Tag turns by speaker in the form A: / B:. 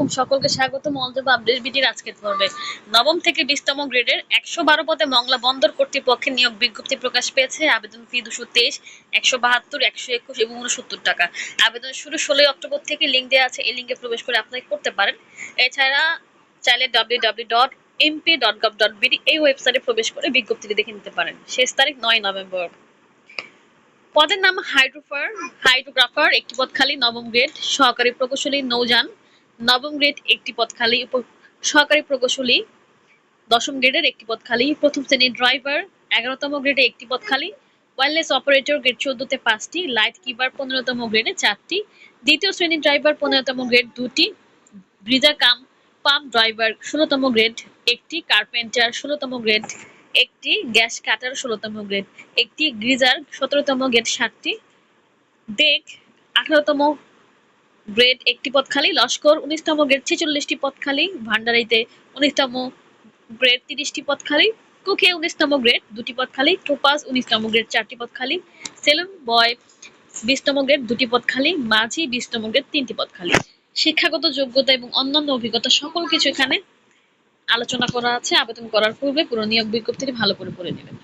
A: আলাইকুম সকলকে স্বাগত মলজব আপডেট বিটির আজকের পর্বে। নবম থেকে বিশতম গ্রেডের একশো বারো পদে মংলা বন্দর কর্তৃপক্ষের নিয়োগ বিজ্ঞপ্তি প্রকাশ পেয়েছে। আবেদন ফি দুশো তেইশ, একশো বাহাত্তর, একশো একুশ এবং উনসত্তর টাকা। আবেদন শুরু ষোলোই অক্টোবর থেকে লিঙ্ক দেওয়া আছে। এই লিঙ্কে প্রবেশ করে আপনাকে করতে পারেন। এছাড়া চাইলে W W dot MP dot gov dot BD এই ওয়েবসাইটে প্রবেশ করে বিজ্ঞপ্তিটি দেখে নিতে পারেন। শেষ তারিখ নয় নভেম্বর। পদের নাম হাইড্রোফার, হাইড্রোগ্রাফার, একটি পদ খালি নবম গ্রেড, সহকারী প্রকৌশলী নৌযান। নবম গ্রেড একটি পদ খালি সহকারী প্রকৌশলী দশম গ্রেডের একটি পদ খালি, প্রথম শ্রেণির ড্রাইভার এগারোতম গ্রেডে একটি পদ খালি ওয়্যারলেস অপারেটর গ্রেড চোদ্দতে পাঁচটি লাইট কিপার পনেরোতম গ্রেডে চারটি, দ্বিতীয় শ্রেণির ড্রাইভার পনেরোতম গ্রেড দুটি ব্রিজা কাম পাম্প ড্রাইভার ষোলোতম গ্রেড একটি কার্পেন্টার ষোলোতম গ্রেড একটি গ্যাস কাটার ষোলোতম গ্রেড একটি গ্রিজার সতেরোতম গ্রেড সাতটি ডেক আঠারোতম গ্রেড একটি পদ খালি লস্কর উনিশতম গ্রেড ছেচল্লিশটি পদ খালি, ভান্ডারিতে উনিশতম গ্রেড তিরিশটি পদ খালি কুকে উনিশতম গ্রেড দুটি পদ খালি, টোপাস উনিশতম গ্রেড চারটি পদ খালি, সেলুন বয় বিশতম গ্রেড দুটি পদ খালি, মাঝি বিশতম গ্রেড তিনটি পদ খালি। শিক্ষাগত যোগ্যতা এবং অন্যান্য অভিজ্ঞতা সকল কিছু এখানে আলোচনা করা আছে, আবেদন করার পূর্বে পুরো নিয়োগ বিজ্ঞপ্তিটি ভালো করে পড়ে নেবেন।